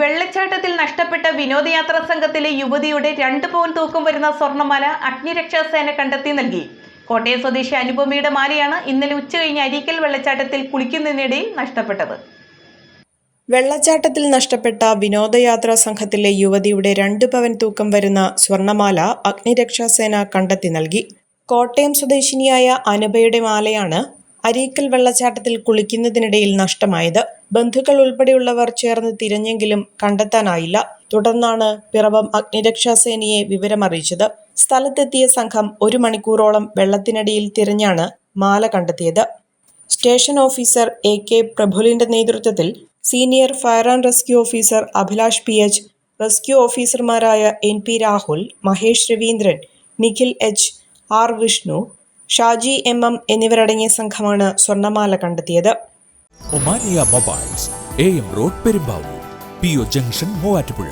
വെള്ളച്ചാട്ടത്തിൽ നഷ്ടപ്പെട്ട വിനോദയാത്രാ സംഘത്തിലെ യുവതിയുടെ രണ്ട് പവൻ തൂക്കം വരുന്ന സ്വർണമാല അഗ്നിരക്ഷാസേന കണ്ടെത്തി നൽകി. കോട്ടയം സ്വദേശി അനുപമയുടെ മാലയാണ് ഇന്നലെ ഉച്ചകഴിഞ്ഞ് അരീക്കൽ വെള്ളച്ചാട്ടത്തിൽ കുളിക്കുന്നതിനിടയിൽ നഷ്ടപ്പെട്ടത്. വെള്ളച്ചാട്ടത്തിൽ നഷ്ടപ്പെട്ട വിനോദയാത്രാ സംഘത്തിലെ യുവതിയുടെ രണ്ട് പവൻ തൂക്കം വരുന്ന സ്വർണമാല അഗ്നിരക്ഷാസേന കണ്ടെത്തി നൽകി. കോട്ടയം സ്വദേശിനിയായ അനുപയുടെ മാലയാണ് അരീക്കൽ വെള്ളച്ചാട്ടത്തിൽ കുളിക്കുന്നതിനിടയിൽ നഷ്ടമായത്. ബന്ധുക്കൾ ഉൾപ്പെടെയുള്ളവർ ചേർന്ന് തിരഞ്ഞെങ്കിലും കണ്ടെത്താനായില്ല. തുടർന്നാണ് പിറവം അഗ്നിരക്ഷാസേനയെ വിവരമറിയിച്ചത്. സ്ഥലത്തെത്തിയ സംഘം ഒരു മണിക്കൂറോളം വെള്ളത്തിനടിയിൽ തിരഞ്ഞാണ് മാല കണ്ടെത്തിയത്. സ്റ്റേഷൻ ഓഫീസർ എ കെ പ്രഫുലിന്റെ നേതൃത്വത്തിൽ senior fire and rescue officer Abhilash P H rescue ഓഫീസർമാരായ N P Rahul Mahesh Raveendran Nikhil H R Vishnu Shaji M M എന്നിവരടങ്ങിയ സംഘമാണ് സ്വർണമാല കണ്ടെത്തിയത്. Omania mobiles A M road Perumbavoor P O junction Muvattupuzha.